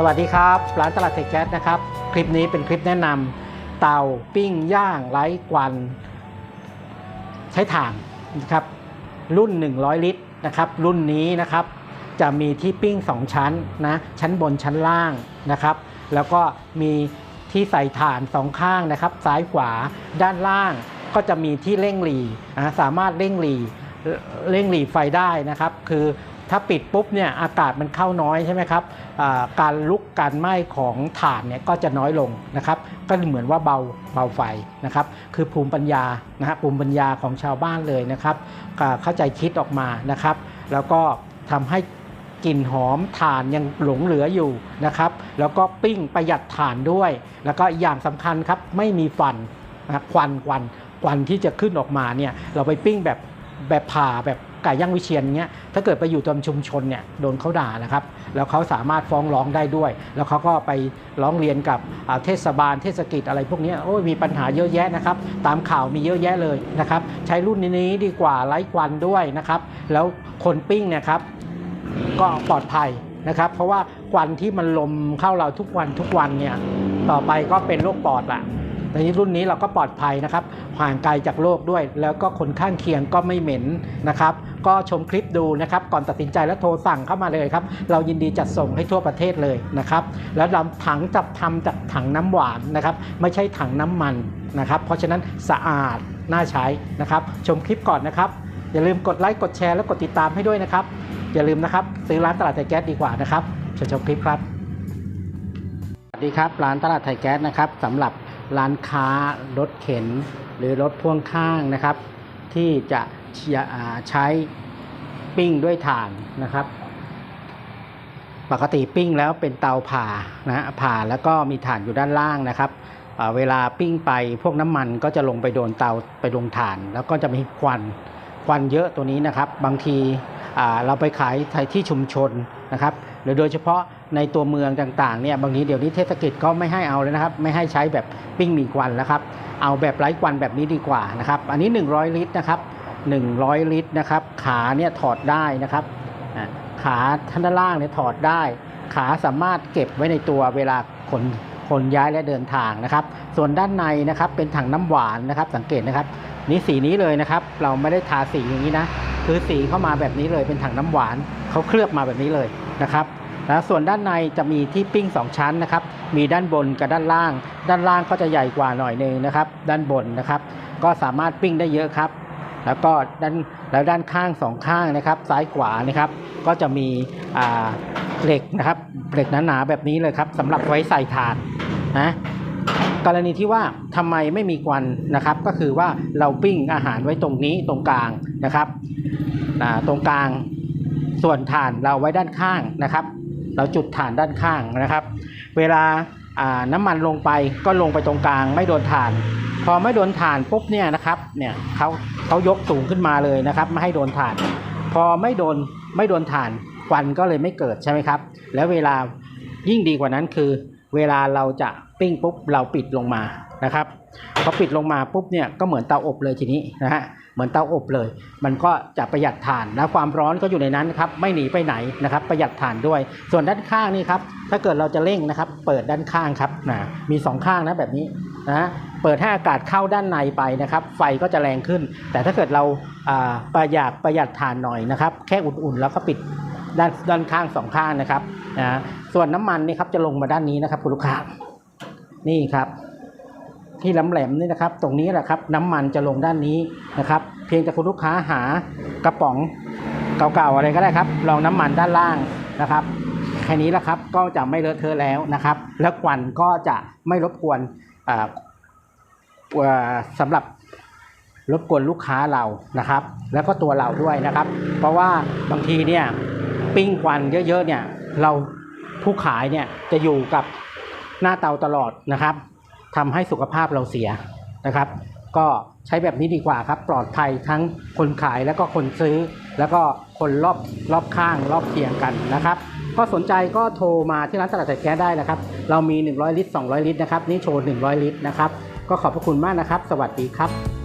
สวัสดีครับ ร้านตลาดเทคแก๊สนะครับ คลิปนี้เป็นคลิปแนะนำเตาปิ้งย่างไร้ควัน ใช้ถ่านนะครับ รุ่น 100 ลิตรนะครับ รุ่นนี้นะครับ จะมีที่ปิ้ง 2 ชั้นนะ ชั้นบนชั้นล่างนะครับ แล้วก็มีที่ใส่ถ่านสองข้างนะครับ ซ้ายขวาด้านล่างก็จะมีที่เร่งหลีนะสามารถเร่งหลีเร่งหลีไฟได้นะครับ คือ ถ้าปิดปุ๊บเนี่ยอากาศมันเข้าน้อยใช่ไหมครับการลุกการไหม้ของถ่านเนี่ยก็จะน้อยลงนะครับก็เหมือนว่าเบาเบาไฟนะครับคือภูมิปัญญานะฮะภูมิปัญญาของชาวบ้านเลยนะครับเข้าใจคิดออกมานะครับ แล้วก็ทำให้กลิ่นหอมถ่านยังหลงเหลืออยู่นะครับ แล้วก็ปิ้งประหยัดถ่านด้วย แล้วก็อย่างสำคัญครับไม่มีฟันนะควันควันควันที่จะขึ้นออกมาเนี่ยเราไปปิ้งแบบแบบผ่าแบบ ไก่ย่างวิเชียนเงี้ยถ้าเกิดไปอยู่ตามชุมชนเนี่ยโดนเขาด่านะครับ แล้วเขาสามารถฟ้องร้องได้ด้วย แล้วเขาก็ไปร้องเรียนกับเทศบาลเทศกิจอะไรพวกนี้โอ้ยมีปัญหาเยอะแยะนะครับ ตามข่าวมีเยอะแยะเลยนะครับ ใช้รุ่นนี้ดีกว่าไร้ควันด้วยนะครับ แล้วคนปิ้งเนะครับก็ปลอดภัยนะครับ เพราะว่าควันที่มันลมเข้าเราทุกวันทุกวันเนี่ยต่อไปก็เป็นโรคปอดละ ในนี้รุ่นนี้เราก็ปลอดภัยนะครับ ห่างไกลจากโรคด้วย แล้วก็คนข้างเคียงก็ไม่เหม็นนะครับ ก็ชมคลิปดูนะครับ ก่อนตัดสินใจแล้วโทรสั่งเข้ามาเลยครับ เรายินดีจัดส่งให้ทั่วประเทศเลยนะครับ แล้วเราถังจับทำจากถังน้ำหวานนะครับ ไม่ใช่ถังน้ำมันนะครับ เพราะฉะนั้นสะอาดน่าใช้นะครับ ชมคลิปก่อนนะครับ อย่าลืมกดไลค์กดแชร์และกดติดตามให้ด้วยนะครับ อย่าลืมนะครับซื้อร้านตลาดไทยแก๊สดีกว่านะครับเชิญชมคลิปครับสวัสดีครับร้านตลาดไทยแก๊สนะครับสำหรับ ร้านค้ารถเข็นหรือรถพ่วงข้างนะครับ ที่จะใช้ปิ้งด้วยถ่านนะครับ ปกติปิ้งแล้วเป็นเตาผ่านะฮะผ่าแล้วก็มีถ่านอยู่ด้านล่างนะครับเวลาปิ้งไปพวกน้ำมันก็จะลงไปโดนเตาไปลงถ่าน แล้วก็จะมีควันควันเยอะตัวนี้นะครับ บางทีเราไปขายที่ชุมชนนะครับ หรือโดยเฉพาะ ในตัวเมืองต่างๆเนี่ยบางทีเดี๋ยวนี้เทศกิจก็ไม่ให้เอาเลยนะครับ ไม่ให้ใช้แบบปิ้งมีควันแล้วครับ เอาแบบไร้ควันแบบนี้ดีกว่านะครับ อันนี้ 100 ลิตรนะครับ100 ลิตรนะครับ ขาเนี่ยถอดได้นะครับขาท่านด้านล่างเนี่ยถอดได้ ขาสามารถเก็บไว้ในตัวเวลาขนขนย้ายและเดินทางนะครับ ส่วนด้านในนะครับเป็นถังน้ำหวานนะครับ สังเกตนะครับ นี่สีนี้เลยนะครับ เราไม่ได้ทาสีอย่างนี้นะ คือสีเข้ามาแบบนี้เลยเป็นถังน้ำหวานเขาเคลือบมาแบบนี้เลยนะครับ แล้วส่วนด้านในจะมีที่ปิ้ง 2 ชั้นนะครับ มีด้านบนกับด้านล่าง ด้านล่างก็จะใหญ่กว่าหน่อยหนึงนะครับ ด้านบนนะครับ ก็สามารถปิ้งได้เยอะครับ แล้วก็ด้านแล้วด้านข้างสองข้างนะครับ ซ้ายขวานะครับ ก็จะมีอ่าเหล็กนะครับเหล็กหนาๆแบบนี้เลยครับสำหรับไว้ใส่ถานนะกรณีที่ว่าทำไมไม่มีควันนะครับ ก็คือว่าเราปิ้งอาหารไว้ตรงนี้ตรงกลางนะครับตรงกลางส่วนถ่านเราไว้ด้านข้างนะครับ เราจุดฐานด้านข้างนะครับ เวลาน้ำมันลงไปก็ลงไปตรงกลางไม่โดนฐาน พอไม่โดนฐานปุ๊บเนี่ยนะครับเนี่ยเขาเขายกสูงขึ้นมาเลยนะครับไม่ให้โดนฐาน พอไม่โดนไม่โดนฐานควันก็เลยไม่เกิดใช่ไหมครับ แล้วเวลายิ่งดีกว่านั้นคือ เวลาเราจะปิ้งปุ๊บเราปิดลงมา นะครับพอปิดลงมาปุ๊บเนี่ยก็เหมือนเตาอบเลยทีนี้นะฮะเหมือนเตาอบเลย มันก็จะประหยัดถ่านและความร้อนก็อยู่ในนั้นครับไม่หนีไปไหนนะครับ ประหยัดถ่านด้วย ส่วนด้านข้างนี่ครับถ้าเกิดเราจะเร่งนะครับ เปิดด้านข้างครับนะมีสองข้างนะแบบนี้นะเปิดให้อากาศเข้าด้านในไปนะครับ ไฟก็จะแรงขึ้น แต่ถ้าเกิดเราอ่าประหยัดประหยัดถ่านหน่อยนะครับ แค่อุ่นๆแล้วก็ปิดด้านด้านข้างสองข้างนะครับนะส่วนน้ำมันนี่ครับจะลงมาด้านนี้นะครับคุณลูกค้านี่ครับ ที่แหลมๆนี่นะครับ ตรงนี้แหละครับน้ำมันจะลงด้านนี้นะครับ เพียงแต่คุณลูกค้าหากระป๋องเก่าๆอะไรก็ได้ครับรองน้ำมันด้านล่างนะครับแค่นี้แหละครับก็จะไม่เลอะเทอะแล้วนะครับ แล้วควันก็จะไม่รบกวนอ่าอ่าสำหรับรบกวนลูกค้าเรานะครับ แล้วก็ตัวเราด้วยนะครับ เพราะว่าบางทีเนี่ยปิ้งควันเยอะๆเนี่ยเราผู้ขายเนี่ยจะอยู่กับหน้าเตาตลอดนะครับ ทำให้สุขภาพเราเสียนะครับ ก็ใช้แบบนี้ดีกว่าครับ ปลอดภัยทั้งคนขายแล้วก็คนซื้อ แล้วก็คนรอบรอบข้างรอบเคียงกันนะครับ ก็สนใจก็โทรมาที่ร้านตลาดแต่แก๊สได้นะครับ เรามี 100 ลิตร 200 ลิตรนะครับ นี่โชว์ 100 ลิตรนะครับ ก็ขอบพระคุณมากนะครับ สวัสดีครับ